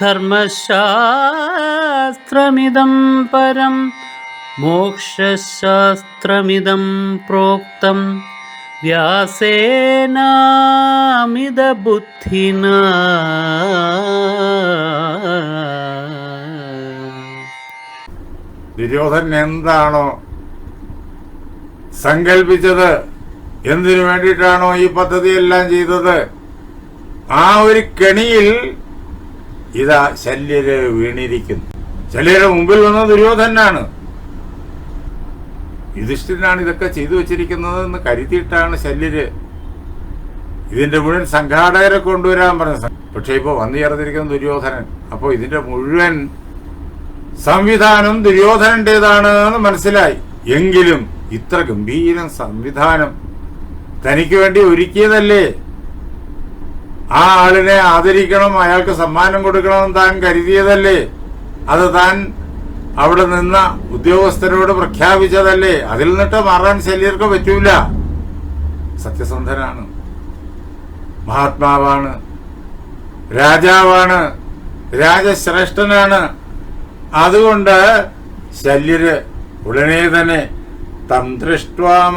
ധർമ്മശാസ്ത്രമിദം പരം മോക്ഷശാസ്ത്രമിതം പ്രോക്തം. വ്യാസേനാമിതബുദ്ധിന. ദുര്യോധൻ എന്താണോ സങ്കല്പിച്ചത് എന്തിനു വേണ്ടിയിട്ടാണോ ഈ പദ്ധതി എല്ലാം ചെയ്തത്? ആ ഒരു കെണിയിൽ ഇതാ ശല്യര് വീണിരിക്കുന്നു. ശല്യരുടെ മുമ്പിൽ വന്ന ദുര്യോധനാണ്. യുധിഷ്ഠിരനാണ് ഇതൊക്കെ ചെയ്തു വെച്ചിരിക്കുന്നത് എന്ന് കരുതിയിട്ടാണ് ശല്യര് ഇതിന്റെ മുഴുവൻ സംഘാടകരെ കൊണ്ടുവരാൻ പറഞ്ഞ പക്ഷെ ഇപ്പൊ വന്നു ചേർന്നിരിക്കുന്ന ദുര്യോധനൻ അപ്പോൾ ഇതിന്റെ മുഴുവൻ സംവിധാനം ദുര്യോധനന്റേതാണ് എന്ന് മനസ്സിലായി. എങ്കിലും ഇത്ര ഗംഭീരം സംവിധാനം തനിക്ക് വേണ്ടി ഒരുക്കിയതല്ലേ? ആ ആളിനെ ആദരിക്കണം അയാൾക്ക് സമ്മാനം കൊടുക്കണം താൻ കരുതിയതല്ലേ? അത് താൻ അവിടെ നിന്ന ഉദ്യോഗസ്ഥരോട് പ്രഖ്യാപിച്ചതല്ലേ? അതിൽ നിന്നിട്ട് മാറാൻ ശല്യർക്ക് പറ്റൂല. സത്യസന്ധനാണ്. മഹാത്മാവാണ്. രാജാവാണ്. രാജശ്രേഷ്ഠനാണ്. അതുകൊണ്ട് ശല്യര് ഉടനെ തന്നെ തം ദൃഷ്ട്വാ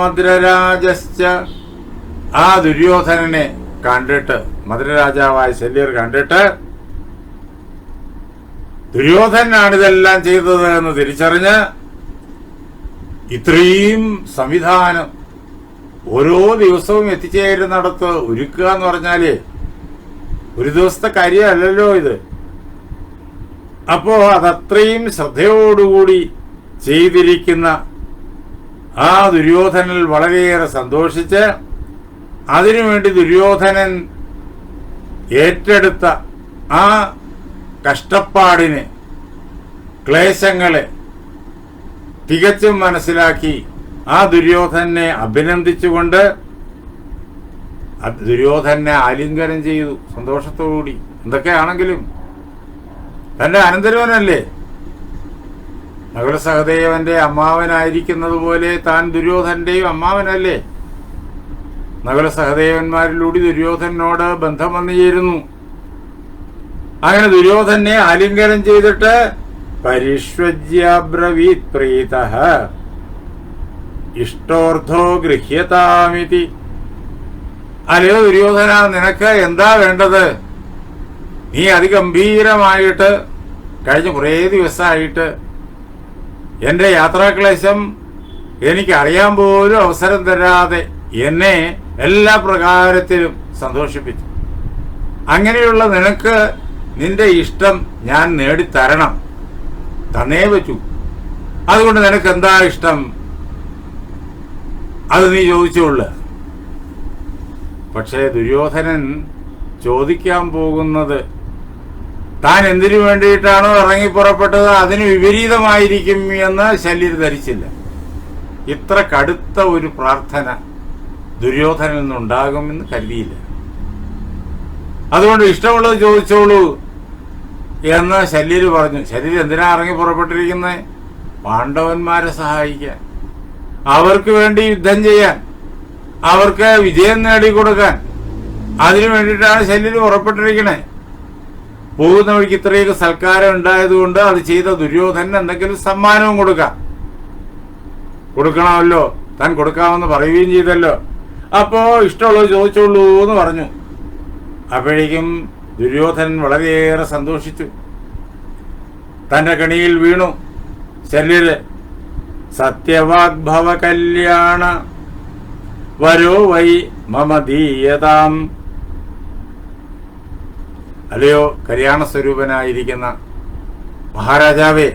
ആ ദുര്യോധനനെ കണ്ടിട്ട് മധുരരാജാവായ ശല്യർ കണ്ടിട്ട് ദുര്യോധനാണ് ഇതെല്ലാം ചെയ്തത് എന്ന് തിരിച്ചറിഞ്ഞ് ഇത്രയും സംവിധാനം ഓരോ ദിവസവും എത്തിച്ചേരുന്നിടത്ത് ഒരുക്കുക എന്ന് പറഞ്ഞാൽ ഒരു ദിവസത്തെ കാര്യമല്ലല്ലോ ഇത്. അപ്പോ അതത്രയും ശ്രദ്ധയോടുകൂടി ചെയ്തിരിക്കുന്ന ആ ദുര്യോധനൽ വളരെയേറെ സന്തോഷിച്ച് അതിനുവേണ്ടി ദുര്യോധനൻ ഏറ്റെടുത്ത ആ കഷ്ടപ്പാടിന് ക്ലേശങ്ങളെ തികച്ചും മനസ്സിലാക്കി ആ ദുര്യോധനെ അഭിനന്ദിച്ചുകൊണ്ട് ദുര്യോധനെ ആലിംഗനം ചെയ്തു സന്തോഷത്തോടുകൂടി. എന്തൊക്കെയാണെങ്കിലും തന്റെ അനന്തരവനല്ലേ? നകുല സഹദേവന്റെ അമ്മാവനായിരിക്കുന്നത് പോലെ താൻ ദുര്യോധന്റെയും അമ്മാവനല്ലേ? നകുല സഹദേവന്മാരിലൂടെ ദുര്യോധനോട് ബന്ധം വന്നു ചേരുന്നു അങ്ങനെ ദുര്യോധനെ ആലിംഗനം ചെയ്തിട്ട് പരിഷ്വജ്യബ്രവീത് പ്രീത. ഇഷ്ടോർദ്ധോ ഗൃഹ്യതാമിതി. അല്ലയോ ദുര്യോധന നിനക്ക് എന്താ വേണ്ടത്? നീ അതിഗംഭീരമായിട്ട് കഴിഞ്ഞ കുറേ ദിവസമായിട്ട് എന്റെ യാത്രാക്ലേശം എനിക്കറിയാൻ പോലും അവസരം തരാതെ എന്നെ എല്ലാ പ്രകാരത്തിലും സന്തോഷിപ്പിച്ചു. അങ്ങനെയുള്ള നിനക്ക് നിന്റെ ഇഷ്ടം ഞാൻ നേടിത്തരണം. തന്നേ പറ്റൂ അതുകൊണ്ട് നിനക്ക് എന്താ ഇഷ്ടം? അത് നീ ചോദിച്ചോളൂ. പക്ഷേ ദുര്യോധനൻ ചോദിക്കാൻ പോകുന്നത് താൻ എന്തിനു വേണ്ടിയിട്ടാണോ ഇറങ്ങി പുറപ്പെട്ടത് അതിന് വിപരീതമായിരിക്കും എന്ന് ശല്യർ ധരിച്ചില്ല. ഇത്ര കടുത്ത ഒരു പ്രാർത്ഥന ദുര്യോധനിൽ നിന്നുണ്ടാകുമെന്ന് കരുതിയില്ല. അതുകൊണ്ട് ഇഷ്ടമുള്ളത് ചോദിച്ചോളൂ എന്ന് ശല്യര് പറഞ്ഞു. ശരീരം എന്തിനാ ഇറങ്ങി പുറപ്പെട്ടിരിക്കുന്നത് പാണ്ഡവന്മാരെ സഹായിക്കാൻ. അവർക്ക് വേണ്ടി യുദ്ധം ചെയ്യാൻ. അവർക്ക് വിജയം നേടിക്കൊടുക്കാൻ. അതിനു വേണ്ടിയിട്ടാണ് ശല്യര് പുറപ്പെട്ടിരിക്കണേ. പോകുന്ന വഴിക്ക് ഇത്രയൊക്കെ സൽക്കാരം ഉണ്ടായതുകൊണ്ട് അത് ചെയ്ത ദുര്യോധനന് എന്തെങ്കിലും സമ്മാനവും കൊടുക്കാം. കൊടുക്കണമല്ലോ. താൻ കൊടുക്കാമെന്ന് പറയുകയും ചെയ്തല്ലോ. അപ്പോ ഇഷ്ടമുള്ളത് ചോദിച്ചോളൂ എന്ന് പറഞ്ഞു. അപ്പോഴേക്കും ദുര്യോധനൻ വളരെയേറെ സന്തോഷിച്ചു. തന്റെ കണിയിൽ വീണു. ശല്യര് സത്യവാഗ്ഭവ കല്യാണ വരോ വൈ മമതീയതാം അല്ലയോ കല്യാണ സ്വരൂപനായിരിക്കുന്ന മഹാരാജാവേ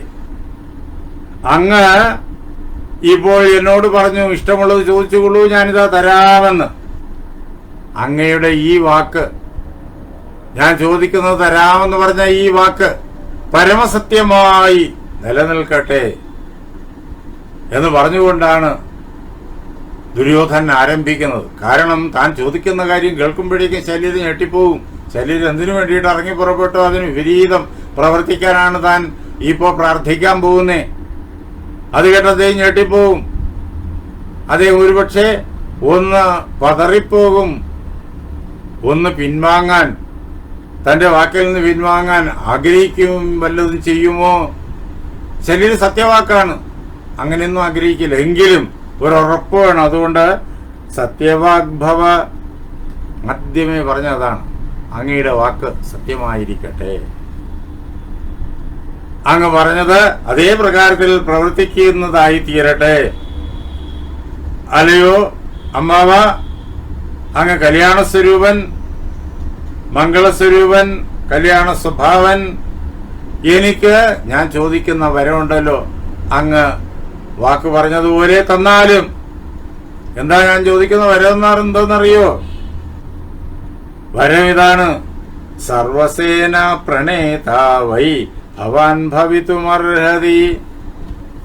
അങ്ങ് ഇപ്പോൾ എന്നോട് പറഞ്ഞു ഇഷ്ടമുള്ളത് ചോദിച്ചുകൊള്ളൂ ഞാനിതാ തരാമെന്ന്. അങ്ങയുടെ ഈ വാക്ക് ഞാൻ ചോദിക്കുന്നത് തരാമെന്ന് പറഞ്ഞ ഈ വാക്ക് പരമസത്യമായി നിലനിൽക്കട്ടെ എന്ന് പറഞ്ഞുകൊണ്ടാണ് ദുര്യോധനൻ ആരംഭിക്കുന്നത്. കാരണം താൻ ചോദിക്കുന്ന കാര്യം കേൾക്കുമ്പോഴേക്കും ശരീരം ഞെട്ടിപ്പോവും ശരീരം എന്തിനു വേണ്ടിയിട്ട് ഇറങ്ങി പുറപ്പെട്ടു? അതിന് വിപരീതം പ്രവർത്തിക്കാനാണ് താൻ ഇപ്പോ പ്രാർത്ഥിക്കാൻ പോകുന്നേ. അത് കേട്ടതേ ഞെട്ടിപ്പോവും. അതേ ഒരുപക്ഷെ ഒന്ന് പതറിപ്പോകും. ഒന്ന് പിൻവാങ്ങാൻ തന്റെ വാക്കിൽ നിന്ന് പിൻവാങ്ങാൻ ആഗ്രഹിക്കും വല്ലതും ചെയ്യുമോ? ശരീരം സത്യവാക്കാണ്. അങ്ങനെയൊന്നും ആഗ്രഹിക്കില്ല. എങ്കിലും ഒരു ഉറപ്പ് വേണം അതുകൊണ്ട് സത്യവാഗ്ഭവ മദ്യമേ പറഞ്ഞതാണ്. അങ്ങയുടെ വാക്ക് സത്യമായിരിക്കട്ടെ. അങ്ങ് പറഞ്ഞത് അതേ പ്രകാരത്തിൽ പ്രവർത്തിക്കുന്നതായി തീരട്ടെ. അല്ലയോ അമ്മാവ അങ്ങ് കല്യാണ സ്വരൂപൻ മംഗളസ്വരൂപൻ കല്യാണ സ്വഭാവൻ എനിക്ക് ഞാൻ ചോദിക്കുന്ന വരമുണ്ടല്ലോ അങ്ങ് വാക്ക് പറഞ്ഞതുപോലെ തന്നാലും എന്താ ഞാൻ ചോദിക്കുന്ന വരം എന്തെന്നറിയോ വരം ഇതാണ് സർവസേന പ്രണേതാവൈ. ഭവാൻ ഭവിതുമർഹതി.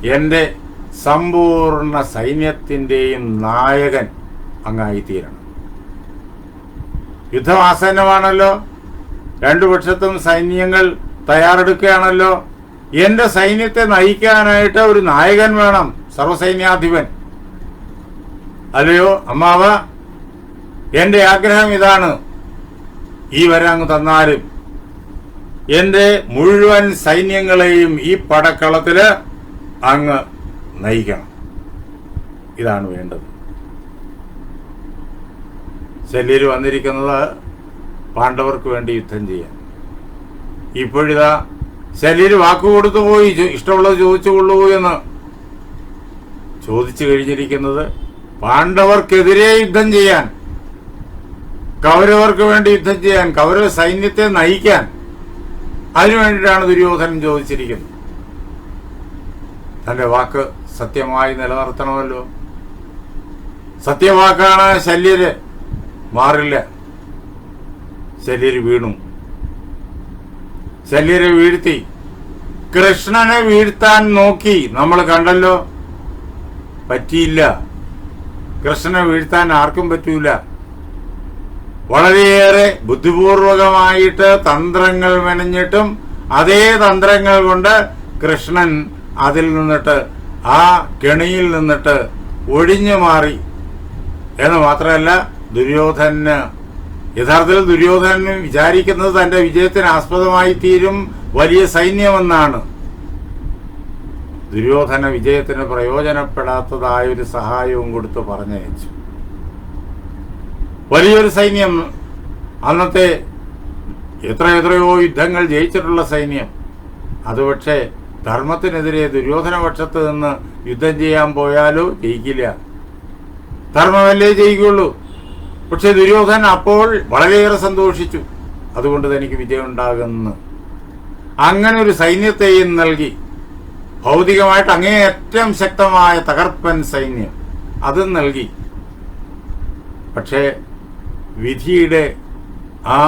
എന്റെ സമ്പൂർണ സൈന്യത്തിന്റെയും നായകൻ അങ്ങായിത്തീരണം. യുദ്ധം ആസന്നമാണല്ലോ രണ്ടു പക്ഷത്തും സൈന്യങ്ങൾ തയ്യാറെടുക്കുകയാണല്ലോ. എന്റെ സൈന്യത്തെ നയിക്കാനായിട്ട് ഒരു നായകൻ വേണം സർവസൈന്യാധിപൻ അല്ലയോ അമ്മാവ? എന്റെ ആഗ്രഹം ഇതാണ്. ഈ വരാങ്ങ് തന്നാലും എന്റെ മുഴുവൻ സൈന്യങ്ങളെയും ഈ പടക്കളത്തിൽ അങ്ങ് നയിക്കണം. ഇതാണ് വേണ്ടത്. ശല്യർ വന്നിരിക്കുന്നത് പാണ്ഡവർക്ക് വേണ്ടി യുദ്ധം ചെയ്യാൻ. ഇപ്പോഴിതാ ശല്യർ വാക്കുകൊടുത്തു പോയി ഇഷ്ടമുള്ളത് ചോദിച്ചുകൊള്ളൂ എന്ന് ചോദിച്ചു കഴിഞ്ഞിരിക്കുന്നത് പാണ്ഡവർക്കെതിരെ യുദ്ധം ചെയ്യാൻ കൗരവർക്ക് വേണ്ടി യുദ്ധം ചെയ്യാൻ കൗരവ സൈന്യത്തെ നയിക്കാൻ അതിനു വേണ്ടിയിട്ടാണ് ദുര്യോധനൻ ചോദിച്ചിരിക്കുന്നത്. തന്റെ വാക്ക് സത്യമായി നിലനിർത്തണമല്ലോ. സത്യവാക്കാണ് ശല്യര് മാറില്ല. ശല്യര് വീണു. ശല്യരെ വീഴ്ത്തി. കൃഷ്ണനെ വീഴ്ത്താൻ നോക്കി. നമ്മൾ കണ്ടല്ലോ. പറ്റിയില്ല. കൃഷ്ണനെ വീഴ്ത്താൻ ആർക്കും പറ്റൂല. വളരെയേറെ ബുദ്ധിപൂർവകമായിട്ട് തന്ത്രങ്ങൾ മെനഞ്ഞിട്ടും അതേ തന്ത്രങ്ങൾ കൊണ്ട് കൃഷ്ണൻ അതിൽ നിന്നിട്ട് ആ കെണിയിൽ നിന്നിട്ട് ഒഴിഞ്ഞു മാറി. എന്ന് മാത്രമല്ല ദുര്യോധന് യഥാർത്ഥത്തിൽ ദുര്യോധനൻ വിചാരിക്കുന്നത് തന്റെ വിജയത്തിന് ആസ്പദമായി തീരും വലിയ സൈന്യമെന്നാണ്. ദുര്യോധന വിജയത്തിന് പ്രയോജനപ്പെടാത്തതായ ഒരു സഹായവും കൊടുത്ത് പറഞ്ഞയച്ചു. വലിയൊരു സൈന്യം. അന്നത്തെ എത്ര എത്രയോ യുദ്ധങ്ങൾ ജയിച്ചിട്ടുള്ള സൈന്യം. അത് പക്ഷേ ധർമ്മത്തിനെതിരെ ദുര്യോധന പക്ഷത്ത് നിന്ന് യുദ്ധം ചെയ്യാൻ പോയാലോ ജയിക്കില്ല. ധർമ്മമല്ലേ ജയിക്കുള്ളൂ പക്ഷെ ദുര്യോധൻ അപ്പോൾ വളരെയേറെ സന്തോഷിച്ചു. അതുകൊണ്ട് തനിക്ക് വിജയം ഉണ്ടാകുന്നു അങ്ങനെ ഒരു സൈന്യത്തെയും നൽകി. ഭൗതികമായിട്ട് അങ്ങേയറ്റം ശക്തമായ തകർപ്പൻ സൈന്യം അതും നൽകി. പക്ഷേ വിധിയുടെ ആ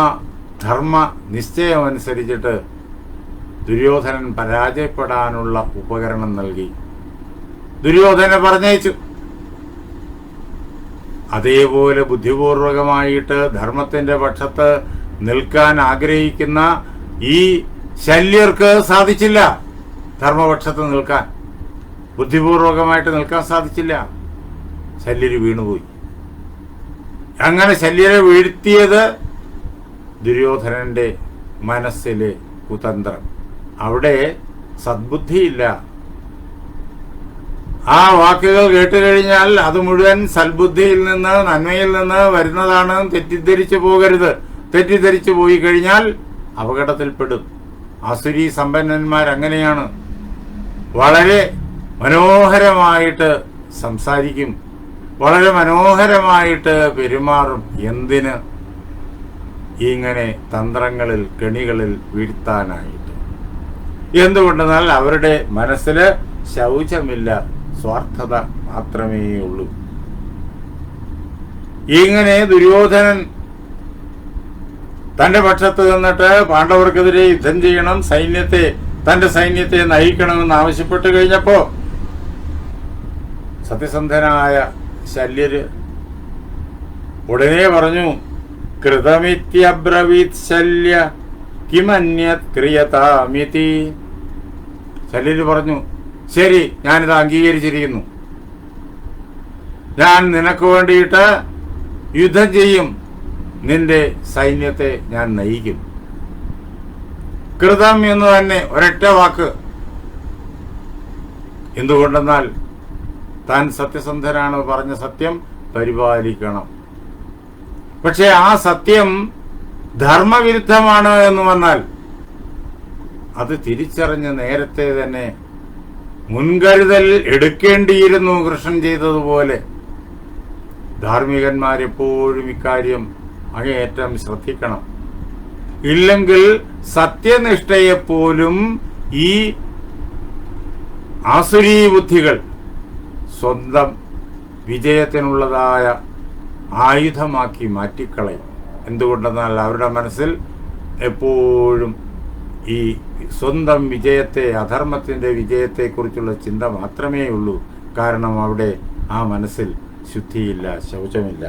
ധർമ്മ നിശ്ചയമനുസരിച്ചിട്ട് ദുര്യോധനൻ പരാജയപ്പെടാനുള്ള ഉപകരണം നൽകി. ദുര്യോധനെ പറഞ്ഞയച്ചു. അതേപോലെ ബുദ്ധിപൂർവകമായിട്ട് ധർമ്മത്തിന്റെ പക്ഷത്ത് നിൽക്കാൻ ആഗ്രഹിക്കുന്ന ഈ ശല്യർക്ക് സാധിച്ചില്ല ധർമ്മപക്ഷത്ത് നിൽക്കാൻ. ബുദ്ധിപൂർവകമായിട്ട് നിൽക്കാൻ സാധിച്ചില്ല. ശല്യര് വീണുപോയി. അങ്ങനെ ശല്യരെ വീഴ്ത്തിയത് ദുര്യോധനന്റെ മനസ്സിലെ കുതന്ത്രം. അവിടെ സദ്ബുദ്ധിയില്ല. ആ വാക്കുകൾ കേട്ടു കഴിഞ്ഞാൽ അത് മുഴുവൻ സൽബുദ്ധിയിൽ നിന്ന് നന്മയിൽ നിന്ന് വരുന്നതാണ്. തെറ്റിദ്ധരിച്ചു പോകരുത്. തെറ്റിദ്ധരിച്ചു പോയി കഴിഞ്ഞാൽ അപകടത്തിൽപ്പെടും. അസുരി സമ്പന്നന്മാർ അങ്ങനെയാണ്. വളരെ മനോഹരമായിട്ട് സംസാരിക്കും. വളരെ മനോഹരമായിട്ട് പെരുമാറും. എന്തിന്? ഇങ്ങനെ തന്ത്രങ്ങളിൽ കെണികളിൽ വീഴ്ത്താനായിട്ട്. എന്തുകൊണ്ടെന്നാൽ അവരുടെ മനസ്സിൽ ശൗചമില്ല സ്വാർത്ഥത മാത്രമേ ഉള്ളൂ ഇങ്ങനെ ദുര്യോധനൻ തന്റെ പക്ഷത്ത് നിന്നിട്ട് പാണ്ഡവർക്കെതിരെ യുദ്ധം ചെയ്യണം സൈന്യത്തെ തന്റെ സൈന്യത്തെ നയിക്കണമെന്ന് ആവശ്യപ്പെട്ടു കഴിഞ്ഞപ്പോ സത്യസന്ധനായ ശല്യര്. ഉടനെ പറഞ്ഞു കൃതമിത്യബ്രവീത് ശല്യ കിമന്യത് ക്രിയതാമിതി. ശല്യര് പറഞ്ഞു ശരി ഞാനിത് അംഗീകരിച്ചിരിക്കുന്നു. ഞാൻ നിനക്ക് വേണ്ടിയിട്ട് യുദ്ധം ചെയ്യും. നിന്റെ സൈന്യത്തെ ഞാൻ നയിക്കും. കൃതം എന്ന് തന്നെ ഒരൊറ്റ വാക്ക്. എന്തുകൊണ്ടെന്നാൽ താൻ സത്യസന്ധനാണ് പറഞ്ഞ സത്യം പരിപാലിക്കണം. പക്ഷെ ആ സത്യം ധർമ്മവിരുദ്ധമാണ് എന്ന് വന്നാൽ അത് തിരിച്ചറിഞ്ഞ് നേരത്തെ തന്നെ മുൻകരുതൽ എടുക്കേണ്ടിയിരുന്നു കൃഷ്ണൻ ചെയ്തതുപോലെ. ധാർമ്മികന്മാരെപ്പോഴും ഇക്കാര്യം അങ്ങേയറ്റം ശ്രദ്ധിക്കണം. ഇല്ലെങ്കിൽ സത്യനിഷ്ഠയെപ്പോലും ഈ ആസുരീ ബുദ്ധികൾ സ്വന്തം വിജയത്തിനുള്ളതായ ആയുധമാക്കി മാറ്റിക്കളയും. എന്തുകൊണ്ടെന്നാൽ അവരുടെ മനസ്സിൽ എപ്പോഴും ഈ സ്വന്തം വിജയത്തെ അധർമ്മത്തിന്റെ വിജയത്തെക്കുറിച്ചുള്ള ചിന്ത മാത്രമേ ഉള്ളൂ കാരണം അവിടെ ആ മനസ്സിൽ ശുദ്ധിയില്ല ശൗചമില്ല.